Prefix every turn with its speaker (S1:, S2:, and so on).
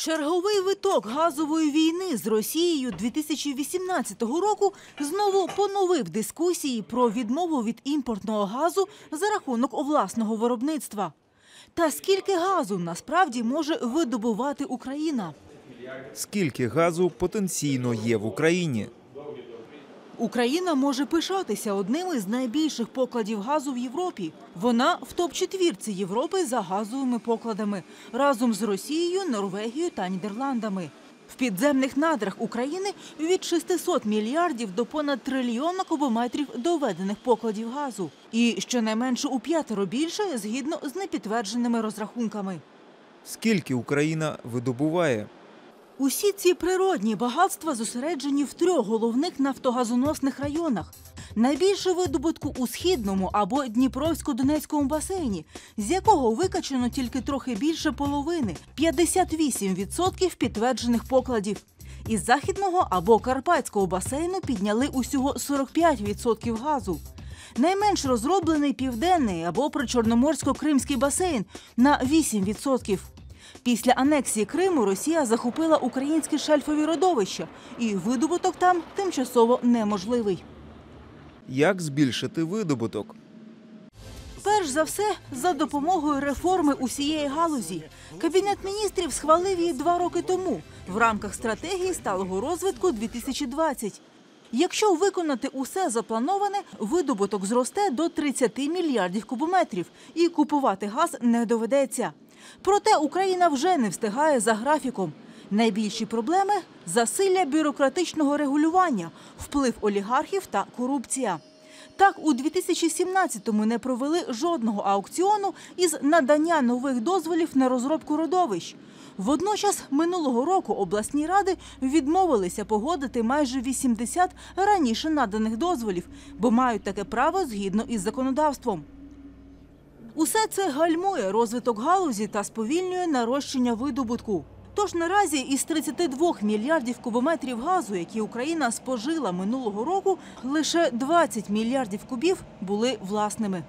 S1: Черговий виток газової війни з Росією 2018 року знову поновив дискусії про відмову від імпортного газу за рахунок власного виробництва. Та скільки газу насправді може видобувати Україна?
S2: Скільки газу потенційно є в Україні?
S1: Україна може пишатися одним із найбільших покладів газу в Європі. Вона в топ-четвірці Європи за газовими покладами разом з Росією, Норвегією та Нідерландами. В підземних надрах України від 600 мільярдів до понад трильйона кубометрів доведених покладів газу. І щонайменше у п'ятеро більше згідно з непідтвердженими розрахунками.
S2: Скільки Україна видобуває?
S1: Усі ці природні багатства зосереджені в трьох головних нафтогазоносних районах. Найбільше видобутку у східному або Дніпровсько-Донецькому басейні, з якого викачано тільки трохи більше половини 58% підтверджених покладів. Із західного або карпатського басейну підняли усього 45% газу. Найменш розроблений південний або причорноморсько-кримський басейн на 8%. Після анексії Криму Росія захопила українські шельфові родовища, і видобуток там тимчасово неможливий.
S2: Як збільшити видобуток?
S1: Перш за все, за допомогою реформи усієї галузі. Кабінет міністрів схвалив її два роки тому в рамках стратегії сталого розвитку 2020. Якщо виконати усе заплановане, видобуток зросте до 30 мільярдів кубометрів, і купувати газ не доведеться. Проте Україна вже не встигає за графіком. Найбільші проблеми засилля бюрократичного регулювання, вплив олігархів та корупція. Так, у 2017-му не провели жодного аукціону із надання нових дозволів на розробку родовищ. Водночас минулого року обласні ради відмовилися погодити майже 80 раніше наданих дозволів, бо мають таке право згідно із законодавством. Усе це гальмує розвиток галузі та сповільнює нарощення видобутку. Тож наразі із 32 мільярдів кубометрів газу, які Україна спожила минулого року, лише 20 мільярдів кубів були власними.